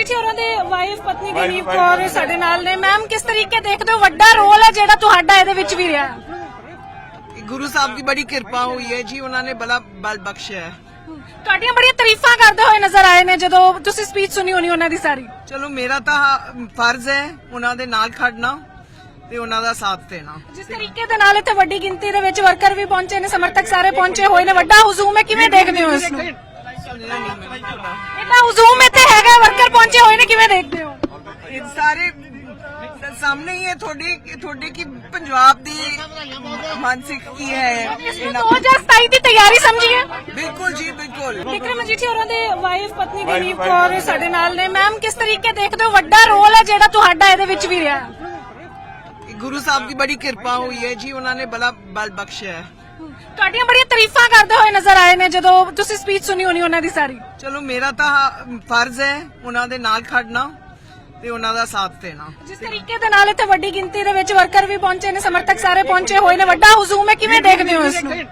ਮਜੀਠੀ ਹੋਰਾਂ ਦੇ ਵਾਈਫ ਪਤਨੀ ਗਨੀਵ ਕੌਰ ਸਾਡੇ ਨਾਲ ਨੇ ਮੈਮ ਕਿਸ ਤਰੀਕੇ ਦੇਖਦੇ ਹੋ ਵੱਡਾ ਰੋਲ ਹੈ ਜਿਹੜਾ ਤੁਹਾਡਾ ਇਹਦੇ ਵਿੱਚ ਵੀ ਰਿਹਾ ਗੁਰੂ ਸਾਹਿਬ ਦੀ ਬੜੀ ਕਿਰਪਾ ਹੋਈ ਹੈ ਜੀ ਉਹਨਾਂ ਨੇ ਬੜਾ ਬਲ ਬਖਸ਼ਿਆ ਹੈ ਤੁਹਾਡੀਆਂ ਬੜੀਆਂ ਤਾਰੀਫਾਂ ਕਰਦੇ ਹੋਏ ਨਜ਼ਰ ਆਏ ਨੇ ਜਦੋਂ ਤੁਸੀਂ ਸਪੀਚ ਸੁਣੀ ਹੋਣੀ ਉਹਨਾਂ ਦੀ ਸਾਰੀ ਚਲੋ ਮੇਰਾ ਤਾਂ ਫਰਜ਼ ਹੈ ਉਹਨਾਂ ਦੇ ਨਾਲ ਖੜਨਾ ਤੇ ਉਹਨਾਂ ਦਾ ਸਾਥ ਦੇਣਾ ਜਿਸ ਤਰੀਕੇ ਦੇ ਨਾਲ ਇੱਥੇ ਵੱਡੀ ਗਿਣਤੀ ਦੇ ਵਿੱਚ ਵਰਕਰ ਵੀ ਪਹੁੰਚੇ ਨੇ ਸਮਰਥਕ ਸਾਰੇ ਪਹੁੰਚੇ ਹੋਏ ਨੇ ਵੱਡਾ ਹੁਜ਼ੂਮ ਹੈ ਕਿਵੇਂ ਦੇਖਦੇ ਹੋ ਇਸ ਨੂੰ। ਇਹਦਾ ਹੁਜ਼ੂਮ ਪਹੁੰਚੇ ਹੋਏ ਨੇ ਕਿਵੇਂ ਦੇਖਦੇ ਹੋ? ਇਹ ਸਾਰੇ ਸਾਹਮਣੇ ਹੀ ਹੈ ਤੁਹਾਡੇ ਤੁਹਾਡੇ ਕੀ ਪੰਜਾਬ ਦੀ ਮਾਨਸਿਕ ਕੀ ਹੈ ਇਹਨਾਂ 2027 ਦੀ ਤਿਆਰੀ ਸਮਝੀਏ ਬਿਲਕੁਲ ਜੀ ਬਿਲਕੁਲ। ਵਿਕਰਮ ਮਜੀਠੀ ਹੋਰਾਂ ਦੇ ਵਾਈਫ ਪਤਨੀ ਗਨੀਵ ਕੌਰ ਸਾਡੇ ਨਾਲ ਨੇ। ਮੈਮ ਕਿਸ ਤਰੀਕੇ ਦੇਖਦੇ ਹੋ? ਵੱਡਾ ਰੋਲ ਹੈ ਜਿਹੜਾ ਤੁਹਾਡਾ ਇਹਦੇ ਵਿੱਚ ਵੀ ਰਿਹਾ। ਗੁਰੂ ਸਾਹਿਬ ਦੀ ਬੜੀ ਕਿਰਪਾ ਹੋਈ ਹੈ ਜੀ ਉਹਨਾਂ ਨੇ ਬੜਾ ਬਲ ਬਖਸ਼ਿਆ ਹੈ। ਤੁਹਾਡੀਆਂ ਬੜੀਆਂ ਤਾਰੀਫਾਂ ਕਰਦੇ ਹੋਏ ਨਜ਼ਰ ਆਏ ਨੇ ਜਦੋਂ ਤੁਸੀਂ ਸਪੀਚ ਸੁਣੀ ਹੋਣੀ ਉਹਨਾਂ ਦੀ ਸਾਰੀ। ਚਲੋ ਮੇਰਾ ਤਾਂ ਫਰਜ਼ ਹੈ ਉਹਨਾਂ ਦੇ ਨਾਲ ਖੜਨਾ ਤੇ ਉਹਨਾਂ ਦਾ ਸਾਥ ਦੇਣਾ। ਜਿਸ ਤਰੀਕੇ ਦੇ ਨਾਲ ਇੱਥੇ ਵੱਡੀ ਗਿਣਤੀ ਦੇ ਵਿੱਚ ਵਰਕਰ ਵੀ ਪਹੁੰਚੇ ਨੇ ਸਮਰਥਕ ਸਾਰੇ ਪਹੁੰਚੇ ਹੋਏ ਨੇ। ਵੱਡਾ ਹੁਜ਼ੂਮ ਹੈ ਕਿਵੇਂ ਦੇਖਦੇ ਹੋ ਇਸ ਨੂੰ। ਇਹਦਾ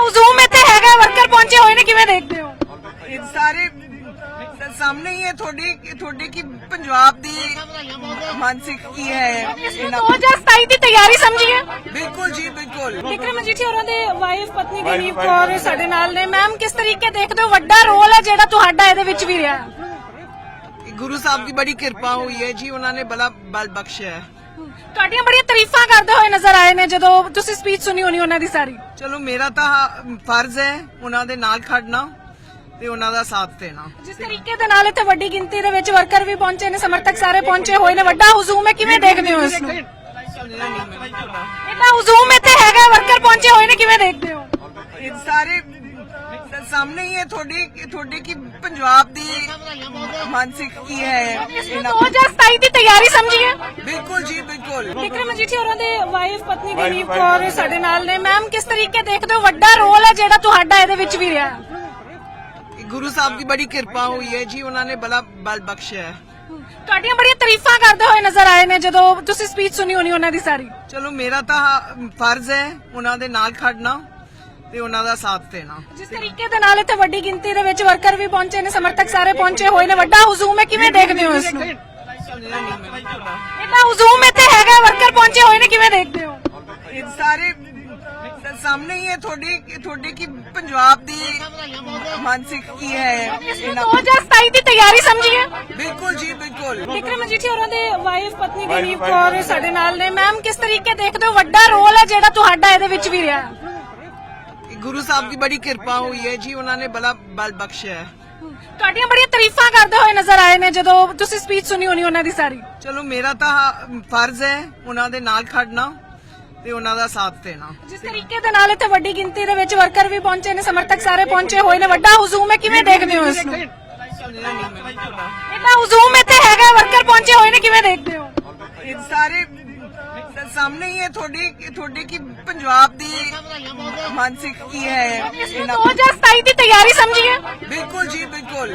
ਹੁਜ਼ੂਮ ਇੱਥੇ ਹੈਗਾ ਵਰਕਰ ਪਹੁੰਚੇ ਹੋਏ ਨੇ ਕਿਵੇਂ ਦੇਖਦੇ ਹੋ? ਇਹ ਸਾਰੇ ਸਾਹਮਣੇ ਹੀ ਹੈ ਤੁਹਾਡੇ ਤੁਹਾਡੇ ਕੀ ਪੰਜਾਬ ਦੀ ਮਾਨਸਿਕ ਕੀ ਹੈ ਇਹਨਾਂ 2027 ਦੀ ਤਿਆਰੀ ਸਮਝੀਏ ਬਿਲਕੁਲ ਜੀ ਬਿਲਕੁਲ ਵਿਕਰਮ ਮਜੀਠੀ ਹੋਰਾਂ ਦੇ ਵਾਈਫ ਪਤਨੀ ਗਨੀਵ ਕੌਰ ਸਾਡੇ ਨਾਲ ਨੇ ਮੈਮ ਕਿਸ ਤਰੀਕੇ ਦੇਖਦੇ ਹੋ ਵੱਡਾ ਰੋਲ ਹੈ ਜਿਹੜਾ ਤੁਹਾਡਾ ਇਹਦੇ ਵਿੱਚ ਵੀ ਰਿਹਾ ਗੁਰੂ ਸਾਹਿਬ ਦੀ ਬੜੀ ਕਿਰਪਾ ਹੋਈ ਹੈ ਜੀ ਉਹਨਾਂ ਨੇ ਬੜਾ ਬਲ ਬਖਸ਼ਿਆ ਹੈ ਤੁਹਾਡੀਆਂ ਬੜੀਆਂ ਤਾਰੀਫਾਂ ਕਰਦੇ ਹੋਏ ਨਜ਼ਰ ਆਏ ਨੇ ਜਦੋਂ ਤੁਸੀਂ ਸਪੀਚ ਸੁਣੀ ਹੋਣੀ ਉਹਨਾਂ ਦੀ ਸਾਰੀ ਚਲੋ ਮੇਰਾ ਤਾਂ ਫਰਜ਼ ਹੈ ਉਹਨਾਂ ਦੇ ਨਾਲ ਖੜਨਾ ਤੇ ਉਹਨਾਂ ਦਾ ਸਾਥ ਦੇਣਾ। ਜਿਸ ਤਰੀਕੇ ਦੇ ਨਾਲ ਇੱਥੇ ਵੱਡੀ ਗਿਣਤੀ ਦੇ ਵਿੱਚ ਵਰਕਰ ਵੀ ਪਹੁੰਚੇ ਨੇ ਸਮਰਥਕ ਸਾਰੇ ਪਹੁੰਚੇ ਹੋਏ ਨੇ। ਵੱਡਾ ਹੁਜ਼ੂਮ ਹੈ ਕਿਵੇਂ ਦੇਖਦੇ ਹੋ ਇਸ ਨੂੰ। ਇਹਦਾ ਹੁਜ਼ੂਮ ਇੱਥੇ ਹੈਗਾ ਵਰਕਰ ਪਹੁੰਚੇ ਹੋਏ ਨੇ ਕਿਵੇਂ ਦੇਖਦੇ ਹੋ? ਇਹ ਸਾਰੇ ਸਾਹਮਣੇ ਹੀ ਹੈ ਤੁਹਾਡੇ ਤੁਹਾਡੇ ਕੀ ਪੰਜਾਬ ਦੀ ਮਾਨਸਿਕ ਕੀ ਹੈ? ਇਹਨਾਂ 2027 ਦੀ ਤਿਆਰੀ ਸਮਝੀਏ ਬਿਲਕੁਲ ਜੀ ਬਿਲਕੁਲ। ਵਿਕਰਮ ਮਜੀਠੀ ਹੋਰਾਂ ਦੇ ਵਾਈਫ ਪਤਨੀ ਗਨੀਵ ਕੌਰ ਸਾਡੇ ਨਾਲ ਨੇ। ਮੈਮ ਕਿਸ ਤਰੀਕੇ ਦੇਖਦੇ ਹੋ? ਵੱਡਾ ਰੋਲ ਹੈ ਜਿਹੜਾ ਤੁਹਾਡਾ ਇਹਦੇ ਵਿੱਚ ਵੀ ਰਿਹਾ। ਗੁਰੂ ਸਾਹਿਬ ਦੀ ਬੜੀ ਕਿਰਪਾ ਹੋਈ ਹੈ ਜੀ ਉਹਨਾਂ ਨੇ ਬੜਾ ਬਲ ਬਖਸ਼ਿਆ ਹੈ। ਤੁਹਾਡੀਆਂ ਬੜੀਆਂ ਤਾਰੀਫਾਂ ਕਰਦੇ ਹੋਏ ਨਜ਼ਰ ਆਏ ਨੇ ਜਦੋਂ ਤੁਸੀਂ ਸਪੀਚ ਸੁਣੀ ਹੋਣੀ ਉਹਨਾਂ ਦੀ ਸਾਰੀ। ਚਲੋ ਮੇਰਾ ਤਾਂ ਫਰਜ਼ ਹੈ ਉਹਨਾਂ ਦੇ ਨਾਲ ਖੜਨਾ ਤੇ ਉਹਨਾਂ ਦਾ ਸਾਥ ਦੇਣਾ। ਜਿਸ ਤਰੀਕੇ ਦੇ ਨਾਲ ਇੱਥੇ ਵੱਡੀ ਗਿਣਤੀ ਦੇ ਵਿੱਚ ਵਰਕਰ ਵੀ ਪਹੁੰਚੇ ਨੇ ਸਮਰਥਕ ਸਾਰੇ ਪਹੁੰਚੇ ਹੋਏ ਨੇ ਵੱਡਾ ਹੁਜ਼ੂਮ ਹੈ ਕਿਵੇਂ ਦੇਖਦੇ ਹੋ ਇਸ ਨੂੰ। ਇਹਦਾ ਹੁਜ਼ੂਮ ਇੱਥੇ ਹੈਗਾ ਵਰਕਰ ਪਹੁੰਚੇ ਹੋਏ ਨੇ ਕਿਵੇਂ ਦੇਖਦੇ ਹੋ? ਇਹ ਸਾਰੇ ਸਾਹਮਣੇ ਹੀ ਹੈ ਤੁਹਾਡੇ ਤੁਹਾਡੇ ਕੀ ਪੰਜਾਬ ਦੀ ਮਾਨਸਿਕ ਕੀ ਹੈ? ਇਹਨਾਂ 2027 ਦੀ ਤਿਆਰੀ ਸਮਝੀਏ ਬਿਲਕੁਲ ਜੀ ਬਿਲਕੁਲ। ਵਿਕਰਮ ਮਜੀਠੀ ਹੋਰਾਂ ਦੇ ਵਾਈਫ ਪਤਨੀ ਗਨੀਵ ਕੌਰ ਸਾਡੇ ਨਾਲ ਨੇ। ਮੈਮ ਕਿਸ ਤਰੀਕੇ ਦੇਖਦੇ ਹੋ? ਵੱਡਾ ਰੋਲ ਹੈ ਜਿਹੜਾ ਤੁਹਾਡਾ ਇਹਦੇ ਵਿੱਚ ਵੀ ਰਿਹਾ। ਗੁਰੂ ਸਾਹਿਬ ਦੀ ਬੜੀ ਕਿਰਪਾ ਹੋਈ ਹੈ ਜੀ ਉਹਨਾਂ ਨੇ ਬੜਾ ਬਲ ਬਖਸ਼ਿਆ ਹੈ। ਤੁਹਾਡੀਆਂ ਬੜੀਆਂ ਤਾਰੀਫਾਂ ਕਰਦੇ ਹੋਏ ਨਜ਼ਰ ਆਏ ਨੇ ਜਦੋਂ ਤੁਸੀਂ ਸਪੀਚ ਸੁਣੀ ਹੋਣੀ ਉਹਨਾਂ ਦੀ ਸਾਰੀ। ਚਲੋ ਮੇਰਾ ਤਾਂ ਫਰਜ਼ ਹੈ ਉਹਨਾਂ ਦੇ ਨਾਲ ਖੜਨਾ। ਤੇ ਉਹਨਾਂ ਦਾ ਸਾਥ ਦੇਣਾ। ਜਿਸ ਤਰੀਕੇ ਦੇ ਨਾਲ ਇੱਥੇ ਵੱਡੀ ਗਿਣਤੀ ਦੇ ਵਿੱਚ ਵਰਕਰ ਵੀ ਪਹੁੰਚੇ ਨੇ ਸਮਰਥਕ ਸਾਰੇ ਪਹੁੰਚੇ ਹੋਏ ਨੇ। ਵੱਡਾ ਹੁਜ਼ੂਮ ਹੈ ਕਿਵੇਂ ਦੇਖਦੇ ਹੋ ਇਸ ਨੂੰ। ਇਹਦਾ ਹੁਜ਼ੂਮ ਇੱਥੇ ਹੈਗਾ ਵਰਕਰ ਪਹੁੰਚੇ ਹੋਏ ਨੇ ਕਿਵੇਂ ਦੇਖਦੇ ਹੋ? ਇਹ ਸਾਰੇ ਸਾਹਮਣੇ ਹੀ ਹੈ ਤੁਹਾਡੇ ਤੁਹਾਡੇ ਕੀ ਪੰਜਾਬ ਦੀ ਮਾਨਸਿਕ ਕੀ ਹੈ? ਇਹਨਾਂ 2027 ਦੀ ਤਿਆਰੀ ਸਮਝੀਏ। ਬਿਲਕੁਲ ਜੀ ਬਿਲਕੁਲ।